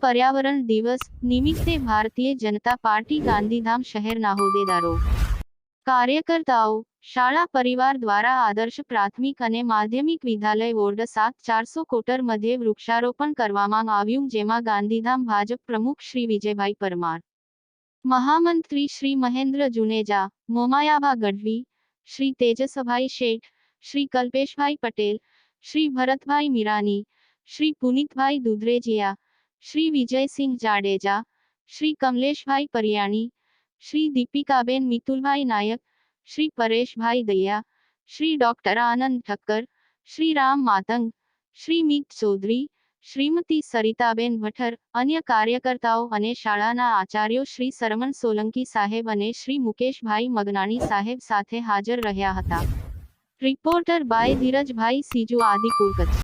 પર્યાવરણ દિવસ નિમિત્તે ભારતીય જનતા પાર્ટી ગાંધીધામ શહેરના હોદ્દેદારો કાર્યકર્તાઓ શાળા પરિવાર દ્વારા આદર્શ પ્રાથમિક અને માધ્યમિક વિદ્યાલય વોર્ડ સાત ચારસો કોટર મધ્યે વૃક્ષારોપણ કરવામાં આવ્યું જેમાં ગાંધીધામ ભાજપ પ્રમુખ શ્રી વિજયભાઈ પરમાર મહામંત્રી શ્રી મહેન્દ્ર જુનેજા મોમાયાભા ગઢવી શ્રી તેજસભાઈ શેઠ શ્રી કલ્પેશભાઈ પટેલ શ્રી ભરતભાઈ મીરાની શ્રી પુનિતભાઈ દુધરેજિયા શ્રી વિજયસિંહ જાડેજા શ્રી કમલેશભાઈ પરિયાણી શ્રી દીપિકાબેન મિતુલભાઈ નાયક શ્રી પરેશભાઈ દૈયા શ્રી ડોક્ટર આનંદ ઠક્કર શ્રી રામ માતંગ શ્રી મીત ચૌધરી શ્રીમતી સરિતાબેન ભઠ્ઠર અન્ય કાર્યકર્તાઓ અને શાળાના આચાર્યો શ્રી સરમન સોલંકી સાહેબ અને શ્રી મુકેશભાઈ મગનાણી સાહેબ સાથે હાજર રહ્યા હતા રિપોર્ટર બાય ધીરજભાઈ સીજુ આદિપુર કચ્છ